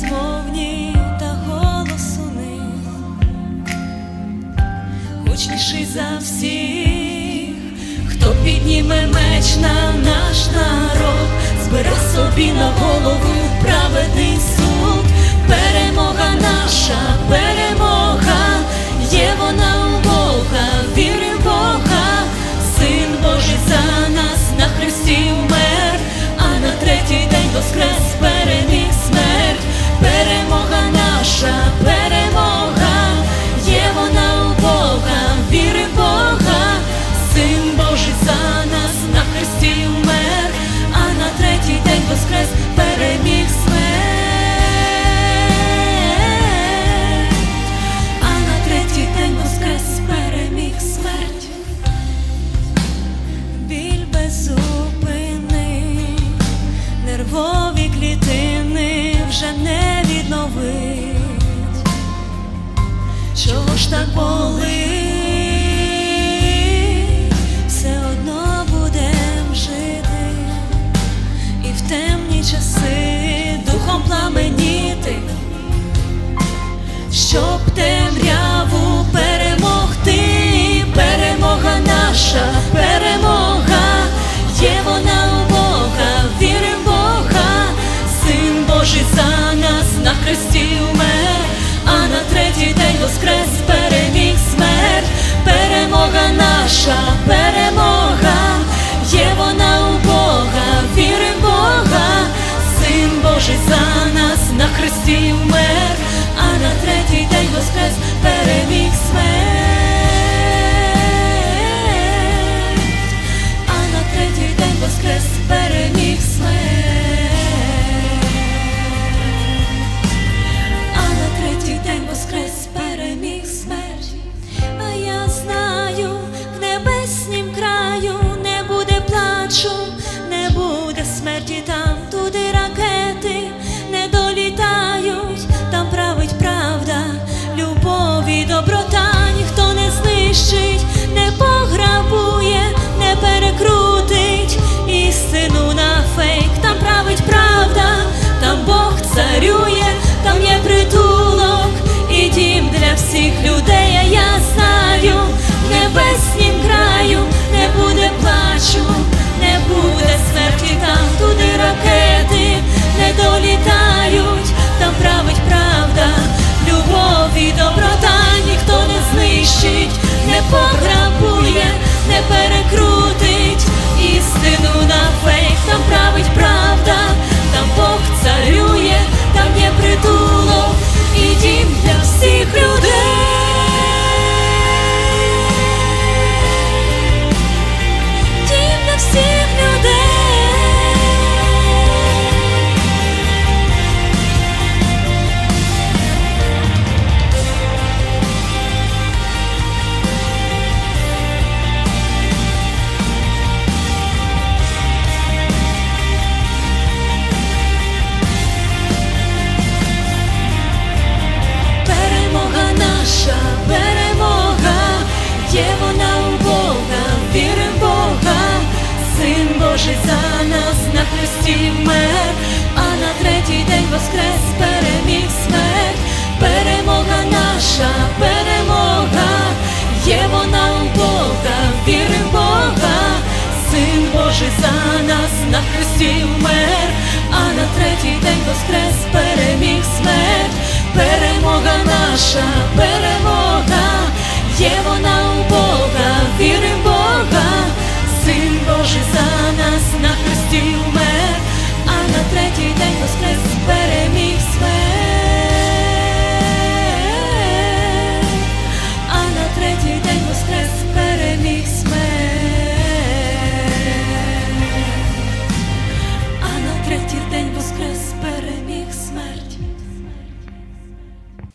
безмовні та голосу них, гучніший за всіх, хто підніме меч на наш народ, збира собі на голову. так болить. перший за нас на хресті вмер, а на третій день воскрес переміг смерть, а на третій день воскрес переміг смерть, а на третій день воскрес переміг смерть, а я знаю, в небеснім краю не буде плачу, не буде смерті там. притулок і дім для всіх людей, я знаю, в небеснім краю не буде плачу. Божий за нас на хресті вмер, а на третій день воскрес переміг смерть, перемога наша, перемога.